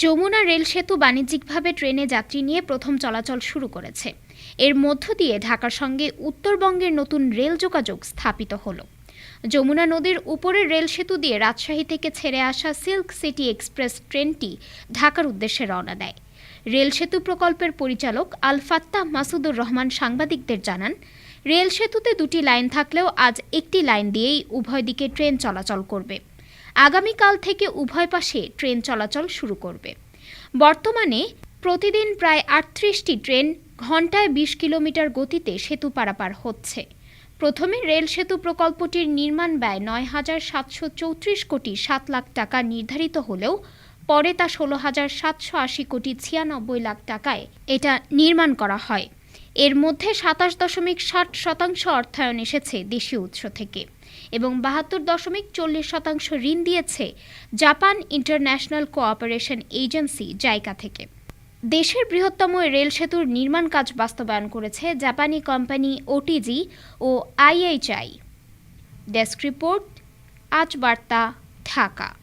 Jamuna rail সেতু বাণিজ্যিকভাবে ট্রেনে যাত্রী নিয়ে প্রথম চলাচল শুরু করেছে। এর মধ্য দিয়ে ঢাকার সঙ্গে উত্তরবঙ্গের নতুন রেল যোগাযোগ স্থাপিত হলো। যমুনা নদীর উপরের রেল সেতু দিয়ে রাজশাহী থেকে ছেড়ে আসা সিল্ক সিটি এক্সপ্রেস ট্রেনটি ঢাকার উদ্দেশ্যে রওনা দেয়। রেল সেতু প্রকল্পের পরিচালক আল ফাত্তাহ মাসুদুর রহমান সাংবাদিকদের জানান, রেল সেতুতে দুটি লাইন থাকলেও আজ একটি লাইন দিয়েই উভয় দিকে ট্রেন চলাচল করবে। আগামীকাল থেকে উভয় পাশে ট্রেন চলাচল শুরু করবে। বর্তমানে প্রতিদিন প্রায় আটত্রিশটি ট্রেন ঘন্টায় বিশ কিলোমিটার গতিতে সেতু পারাপার হচ্ছে। প্রথমে রেল সেতু প্রকল্পটির নির্মাণ ব্যয় নয় হাজার সাতশো চৌত্রিশ কোটি সাত লাখ টাকা নির্ধারিত হলেও পরে তা ষোলো হাজার সাতশো আশি কোটি ছিয়ানব্বই লাখ টাকায় এটা নির্মাণ করা হয়। এর মধ্যে সাতাশ দশমিক ষাট শতাংশ অর্থায়ন এসেছে দেশীয় উৎস থেকে এবং বাহাত্তর দশমিক চল্লিশ শতাংশ ঋণ দিয়েছে Japan international cooperation agency JICA থেকে। দেশের বৃহত্তম রেল সেতুর নির্মাণ কাজ বাস্তবায়ন করেছে জাপানি কোম্পানি ওটিজি ও আইএইচআই। ডেস্ক রিপোর্ট, আজ বার্তা, ঢাকা।